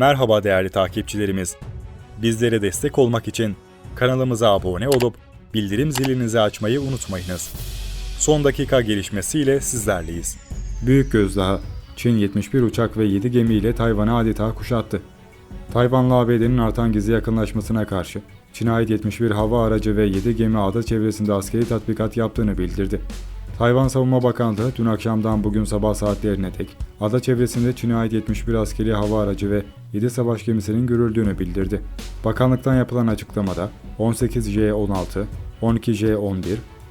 Merhaba değerli takipçilerimiz. Bizlere destek olmak için kanalımıza abone olup bildirim zilinizi açmayı unutmayınız. Son dakika gelişmesiyle sizlerleyiz. Büyük Gözdağı, Çin 71 uçak ve 7 gemiyle Tayvan'ı adeta kuşattı. Tayvan'la ABD'nin artan gizli yakınlaşmasına karşı Çin'e ait 71 hava aracı ve 7 gemi ada çevresinde askeri tatbikat yaptığını bildirdi. Tayvan Savunma Bakanlığı dün akşamdan bugün sabah saatlerine dek ada çevresinde Çin'e ait 71 askeri hava aracı ve 7 savaş gemisinin görüldüğünü bildirdi. Bakanlıktan yapılan açıklamada 18J-16, 12J-11,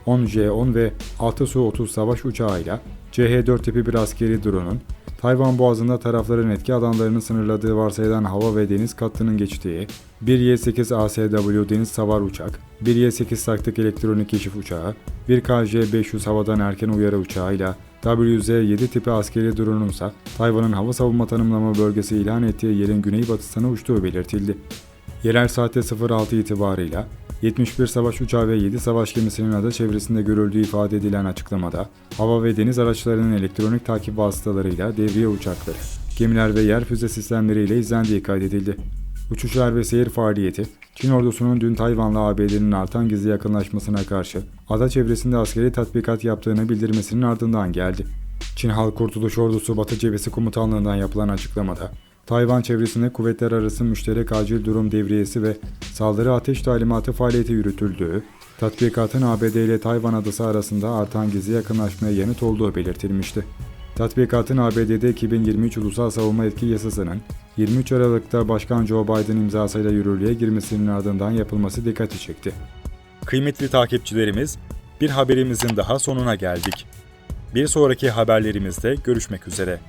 10J-10 ve 6 Su-30 savaş uçağıyla CH-4 tipi bir askeri drone'un Tayvan Boğazı'nda tarafların etki alanlarını sınırladığı varsayılan hava ve deniz kattının geçtiği, bir Y-8 ASW deniz savar uçak, bir Y-8 taktik elektronik keşif uçağı, bir KJ-500 havadan erken uyarı uçağıyla WZ-7 tipi askeri drone'un ise Tayvan'ın hava savunma tanımlama bölgesi ilan ettiği yerin güneybatısına uçtuğu belirtildi. Yerel saatte 06 itibarıyla 71 savaş uçağı ve 7 savaş gemisinin ada çevresinde görüldüğü ifade edilen açıklamada, hava ve deniz araçlarının elektronik takip vasıtalarıyla devriye uçakları, gemiler ve yer füze sistemleriyle izlendiği kaydedildi. Uçuşlar ve seyir faaliyeti, Çin ordusunun dün Tayvan'la ABD'nin artan gizli yakınlaşmasına karşı ada çevresinde askeri tatbikat yaptığını bildirmesinin ardından geldi. Çin Halk Kurtuluş Ordusu Batı Cephesi Komutanlığı'ndan yapılan açıklamada, Tayvan çevresinde kuvvetler arası müşterek acil durum devriyesi ve saldırı ateş talimatı faaliyeti yürütüldüğü, tatbikatın ABD ile Tayvan adası arasında artan gizli yakınlaşmaya yanıt olduğu belirtilmişti. Tatbikatın ABD'de 2023 Ulusal Savunma Etki Yasası'nın 23 Aralık'ta Başkan Joe Biden imzasıyla yürürlüğe girmesinin ardından yapılması dikkati çekti. Kıymetli takipçilerimiz, bir haberimizin daha sonuna geldik. Bir sonraki haberlerimizde görüşmek üzere.